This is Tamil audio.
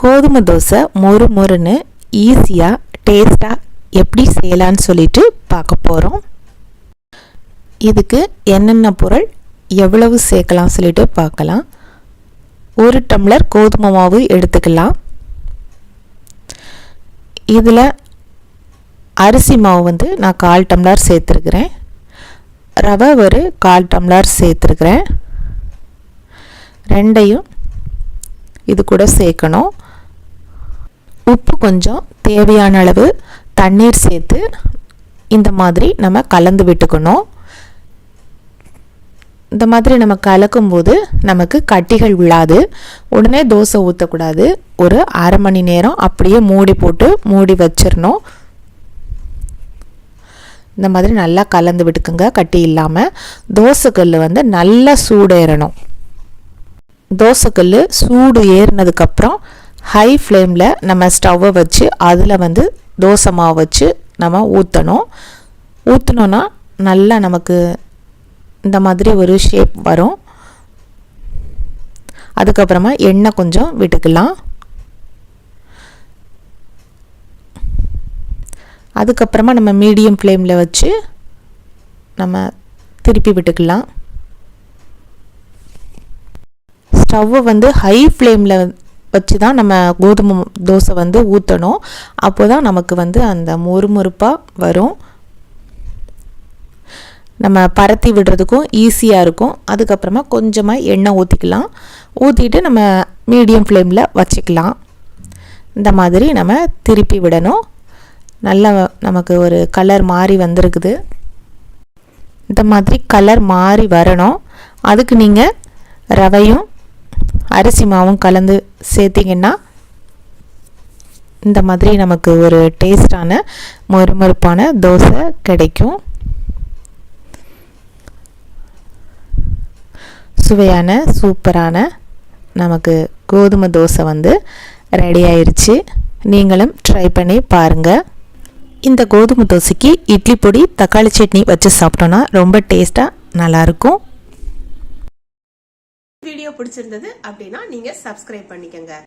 கோதுமை தோசை மொறு மொறுன்னு ஈஸியாக டேஸ்ட்டாக எப்படி செய்யலான்னு சொல்லிட்டு பார்க்க போகிறோம் இதுக்கு என்னென்ன பொருள் எவ்வளவு சேர்க்கலாம் சொல்லிட்டு பார்க்கலாம். ஒரு டம்ளர் கோதுமை மாவு எடுத்துக்கலாம். இதில் அரிசி மாவு வந்து நான் கால் டம்ளர் சேர்த்துருக்குறேன். ரவை ஒரு கால் டம்ளர் சேர்த்துருக்குறேன். ரெண்டையும் இது கூட சேர்க்கணும். உப்பு கொஞ்சம் தேவையான அளவு தண்ணீர் சேர்த்து இந்த மாதிரி நம்ம கலந்து விட்டுக்கணும். இந்த மாதிரி நம்ம கலக்கும்போது நமக்கு கட்டிகள் விழாது உடனே தோசை ஊற்றக்கூடாது ஒரு அரை மணி நேரம் அப்படியே மூடி போட்டு மூடி வச்சிடணும் இந்த மாதிரி நல்லா கலந்து விட்டுக்குங்க கட்டி இல்லாமல் தோசைக்கல் வந்து நல்லா சூடேறணும். தோசைக்கல் சூடு ஏறினதுக்கப்புறம் ஹை ஃப்ளேமில் நம்ம ஸ்டவ்வை வச்சு அதில் வந்து தோசை மாவு வச்சு நம்ம ஊற்றணும் ஊற்றினோன்னா நல்லா நமக்கு இந்த மாதிரி ஒரு ஷேப் வரும். அதுக்கப்புறமா எண்ணெய் கொஞ்சம் விட்டுக்கலாம். அதுக்கப்புறமா நம்ம மீடியம் ஃப்ளேமில் வச்சு நம்ம திருப்பி விட்டுக்கலாம். ஸ்டவ்வை வந்து ஹை ஃப்ளேமில் வச்சு தான் நம்ம கோதுமை தோசை வந்து ஊற்றணும் அப்போ தான் நமக்கு வந்து அந்த மொறுமொறுப்பாக வரும். நம்ம பரத்தி விடுறதுக்கும் ஈஸியாக இருக்கும். அதுக்கப்புறமா கொஞ்சமாக எண்ணெய் ஊற்றிக்கலாம் ஊற்றிட்டு நம்ம மீடியம் ஃப்ளேமில் வச்சுக்கலாம். இந்த மாதிரி நம்ம திருப்பி விடணும். நல்லா நமக்கு ஒரு கலர் மாறி வந்திருக்குது. இந்த மாதிரி கலர் மாறி வரணும். அதுக்கு நீங்கள் ரவையும் அரிசி மாவும் கலந்து சேர்த்திங்கன்னா இந்த மாதிரி நமக்கு ஒரு டேஸ்டான மொறுமொறுப்பான தோசை கிடைக்கும். சுவையான சூப்பரான நமக்கு கோதுமை தோசை வந்து ரெடி ஆயிடுச்சு நீங்களும் ட்ரை பண்ணி பாருங்கள் இந்த கோதுமை தோசைக்கு இட்லி பொடி தக்காளி சட்னி வச்சு சாப்பிட்டோன்னா ரொம்ப டேஸ்ட்டாக நல்லாயிருக்கும். வீடியோ பிடிச்சிருந்தது அப்படின்னா நீங்க சப்ஸ்கிரைப் பண்ணிக்கங்க.